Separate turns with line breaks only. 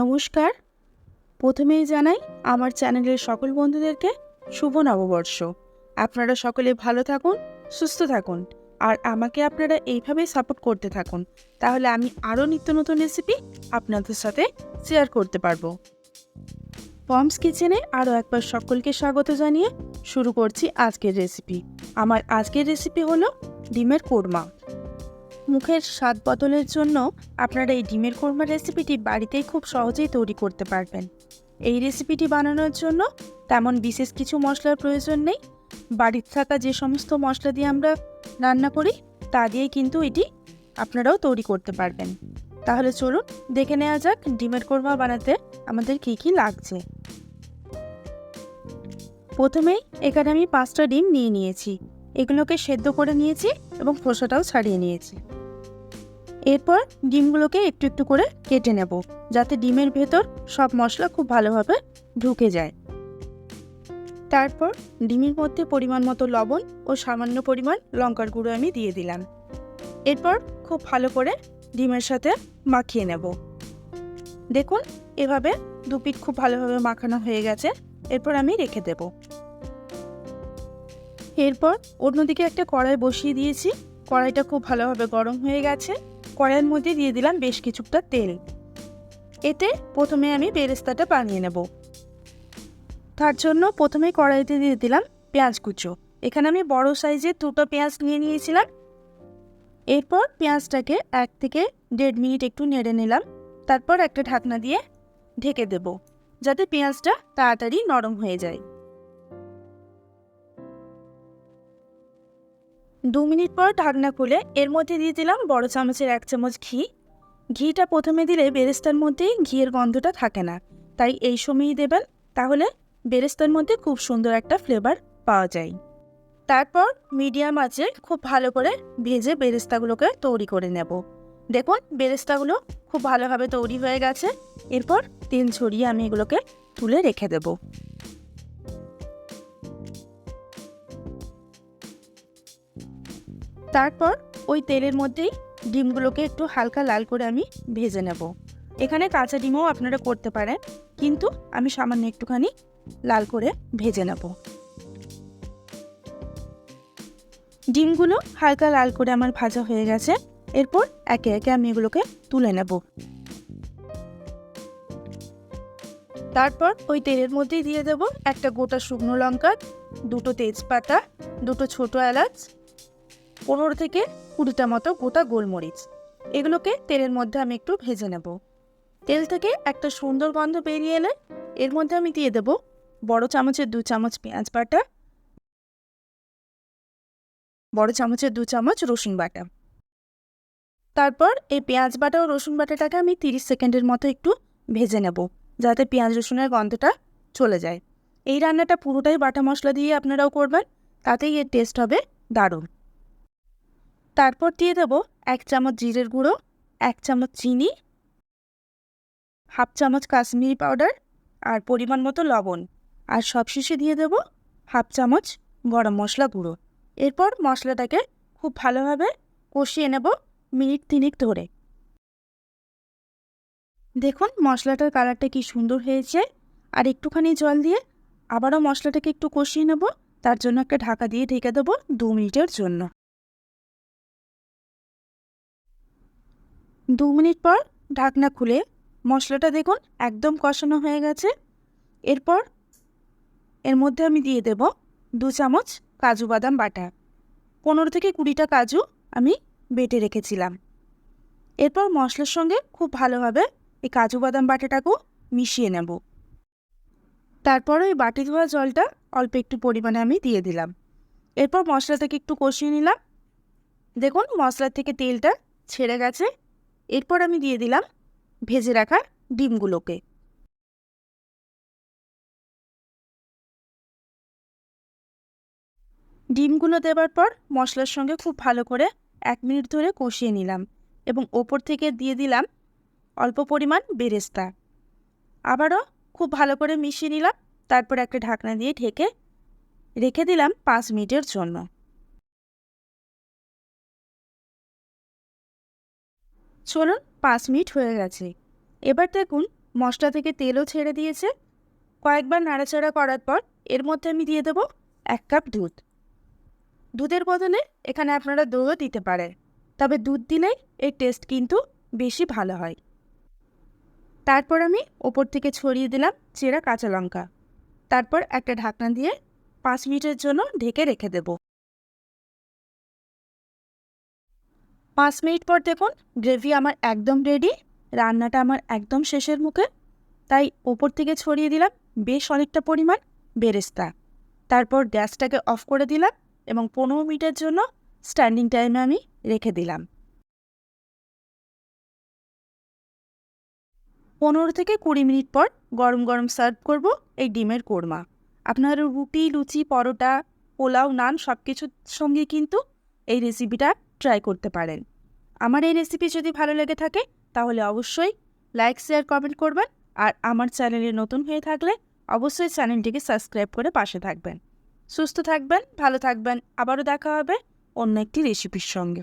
নমস্কার। প্রথমেই জানাই, আমার চ্যানেলের সকল বন্ধুদেরকে শুভ নববর্ষ। আপনারা সকলে ভালো থাকুন, সুস্থ থাকুন, আর আমাকে আপনারা এইভাবেই সাপোর্ট করতে থাকুন। তাহলে আমি আরও নিত্য নতুন রেসিপি আপনাদের সাথে শেয়ার করতে পারব। পমস কিচেনে আরও একবার সকলকে স্বাগত জানিয়ে শুরু করছি আজকের রেসিপি আমার আজকের রেসিপি হলো ডিমের কোরমা। মুখের স্বাদ বদলের জন্য আপনারা এই ডিমের কোরমা রেসিপিটি বাড়িতেই খুব সহজেই তৈরি করতে পারবেন। এই রেসিপিটি বানানোর জন্য তেমন বিশেষ কিছু মশলার প্রয়োজন নেই। বাড়িতে থাকা যে সমস্ত মশলা দিয়ে আমরা রান্না করি, তা দিয়েই কিন্তু এটি আপনারাও তৈরি করতে পারবেন। তাহলে চলুন দেখে নেওয়া যাক ডিমের কোরমা বানাতে আমাদের কী কী লাগছে। প্রথমেই এখানে আমি পাঁচটা ডিম নিয়ে নিয়েছি। এগুলোকে সেদ্ধ করে নিয়েছি এবং খোসাটাও ছাড়িয়ে নিয়েছি। এরপর ডিমগুলোকে একটু একটু করে কেটে নেব, যাতে ডিমের ভেতর সব মশলা খুব ভালোভাবে ঢুকে যায়। তারপর ডিমের মধ্যে পরিমাণ মতো লবণ ও সামান্য পরিমাণ লঙ্কার গুঁড়ো আমি দিয়ে দিলাম। এরপর খুব ভালো করে ডিমের সাথে মাখিয়ে নেব। দেখুন, এভাবে দু পিঠ খুব ভালোভাবে মাখানো হয়ে গেছে, এরপর আমি রেখে দেব। এরপর অন্যদিকে একটা কড়াই বসিয়ে দিয়েছি, কড়াইটা খুব ভালোভাবে গরম হয়ে গেছে। কড়াইয়ের মধ্যে দিয়ে দিলাম বেশ কিছুটা তেল। এতে প্রথমে আমি বেরেস্তাটা বানিয়ে নেব। তার জন্য প্রথমে কড়াইতে দিয়ে দিলাম পেঁয়াজ কুচো। এখানে আমি বড় সাইজের দুটো পেঁয়াজ নিয়ে নিয়েছিলাম। এরপর পেঁয়াজটাকে এক থেকে দেড় মিনিট একটু নেড়ে নিলাম। তারপর একটা ঢাকনা দিয়ে ঢেকে দেব, যাতে পেঁয়াজটা তাড়াতাড়ি নরম হয়ে যায়। দু মিনিট পর ঢাকনা খুলে এর মধ্যে দিয়ে দিলাম বড় চামচের এক চামচ ঘি। ঘিটা প্রথমে দিলে বেরেস্তার মধ্যেই ঘিয়ের গন্ধটা থাকে না। তাই এই সময়ই দেবেন, তাহলে বেরেস্তার মধ্যে খুব সুন্দর একটা ফ্লেভার পাওয়া যায়। তারপর মিডিয়াম আঁচে খুব ভালো করে ভেজে বেরেস্তাগুলোকে তৈরি করে নেব। দেখুন, বেরেস্তাগুলো খুব ভালোভাবে তৈরি হয়ে গেছে। এরপর তেল ছড়িয়ে আমি এগুলোকে তুলে রেখে দেবো। তারপর ওই তেলের মধ্যেই ডিমগুলোকে একটু হালকা লাল করে আমি ভেজে নেব। এখানে কাঁচা ডিমও আপনারা করতে পারেন, কিন্তু আমি সামান্য একটুখানি লাল করে ভেজে নেব। ডিমগুলো হালকা লাল করে আমার ভাজা হয়ে গেছে, এরপর একে একে আমি এগুলোকে তুলে নেব। তারপর ওই তেলের মধ্যেই দিয়ে দেব একটা গোটা শুকনো লঙ্কা, দুটো তেজপাতা, দুটো ছোটো এলাচ পনেরো থেকে কুড়িটা মতো গোটা গোলমরিচ। এগুলোকে তেলের মধ্যে আমি একটু ভেজে নেব। তেল থেকে একটা সুন্দর গন্ধ বেরিয়ে এলে এর মধ্যে আমি দিয়ে দেব বড় চামচের দু চামচ পেঁয়াজ বাটা, বড় চামচের দু চামচ রসুন বাটা। তারপর এই পেঁয়াজ বাটা ও রসুন বাটাটাকে আমি তিরিশ সেকেন্ডের মতো একটু ভেজে নেব যাতে পেঁয়াজ রসুনের গন্ধটা চলে যায়। এই রান্নাটা পুরোটাই বাটা মশলা দিয়ে আপনারাও করবেন, তাতেই এর টেস্ট হবে দারুণ। তারপর দিয়ে দেবো এক চামচ জিরের গুঁড়ো, এক চামচ চিনি, হাফ চামচ কাশ্মীরি পাউডার আর পরিমাণ মতো লবণ। আর সবশেষে দিয়ে দেবো হাফ চামচ গরম মশলা গুঁড়ো। এরপর মশলাটাকে খুব ভালোভাবে কষিয়ে নেব মিনিট তিনিক ধরে। দেখুন মশলাটার কালারটা কি সুন্দর হয়েছে। আর একটুখানি জল দিয়ে আবারও মশলাটাকে একটু কষিয়ে নেব। তার জন্য একটা ঢাকা দিয়ে ঢেকে দেবো দু মিনিটের জন্য। দু মিনিট পর ঢাকনা খুলে মশলাটা দেখুন একদম কষানো হয়ে গেছে। এরপর এর মধ্যে আমি দিয়ে দেব দু চামচ কাজু বাদাম বাটা। পনেরো থেকে কুড়িটা কাজু আমি বেটে রেখেছিলাম। এরপর মশলার সঙ্গে খুব ভালোভাবে এই কাজু বাদাম বাটাটাকেও মিশিয়ে নেব। তারপর ওই বাটি ধোয়া জলটা অল্প একটু পরিমাণে আমি দিয়ে দিলাম। এরপর মশলাটাকে একটু কষিয়ে নিলাম। দেখুন মশলার থেকে তেলটা ছেড়ে গেছে। এরপর আমি দিয়ে দিলাম ভেজে রাখা ডিমগুলোকে। ডিমগুলো দেওয়ার পর মশলার সঙ্গে খুব ভালো করে এক মিনিট ধরে কষিয়ে নিলাম এবং ওপর থেকে দিয়ে দিলাম অল্প পরিমাণ বেরেস্তা। আবারও খুব ভালো করে মিশিয়ে নিলাম, তারপর একটা ঢাকনা দিয়ে ঢেকে রেখে দিলাম পাঁচ মিনিটের জন্য। চলুন, পাঁচ মিনিট হয়ে গেছে। এবার দেখুন, মশলা থেকে তেলও ছেড়ে দিয়েছে। কয়েকবার নাড়াচাড়া করার পর এর মধ্যে আমি দিয়ে দেবো এক কাপ দুধ। দুধের বদলে এখানে আপনারা দইও দিতে পারেন, তবে দুধ দিলেই এর টেস্ট কিন্তু বেশি ভালো হয়। তারপর আমি ওপর থেকে ছড়িয়ে দিলাম চেরা কাঁচা লঙ্কা। তারপর একটা ঢাকনা দিয়ে পাঁচ মিনিটের জন্য ঢেকে রেখে দেব। পাঁচ মিনিট পর দেখুন গ্রেভি আমার একদম রেডি রান্নাটা আমার একদম শেষের মুখে। তাই ওপর থেকে ছড়িয়ে দিলাম বেশ অনেকটা পরিমাণ বেরেস্তা। তারপর গ্যাসটাকে অফ করে দিলাম এবং পনেরো মিনিটের জন্য স্ট্যান্ডিং টাইমে আমি রেখে দিলাম। পনেরো থেকে কুড়ি মিনিট পর গরম গরম সার্ভ করব এই ডিমের কোরমা। আপনার রুটি, লুচি, পরোটা, পোলাও, নান সব কিছুর সঙ্গে কিন্তু এই রেসিপিটা ট্রাই করতে পারেন। আমার এই রেসিপি যদি ভালো লেগে থাকে, তাহলে অবশ্যই লাইক শেয়ার কমেন্ট করবেন। আর আমার চ্যানেলে নতুন হয়ে থাকলে অবশ্যই চ্যানেলটিকে সাবস্ক্রাইব করে পাশে থাকবেন। সুস্থ থাকবেন, ভালো থাকবেন। আবারও দেখা হবে অন্য একটি রেসিপির সঙ্গে।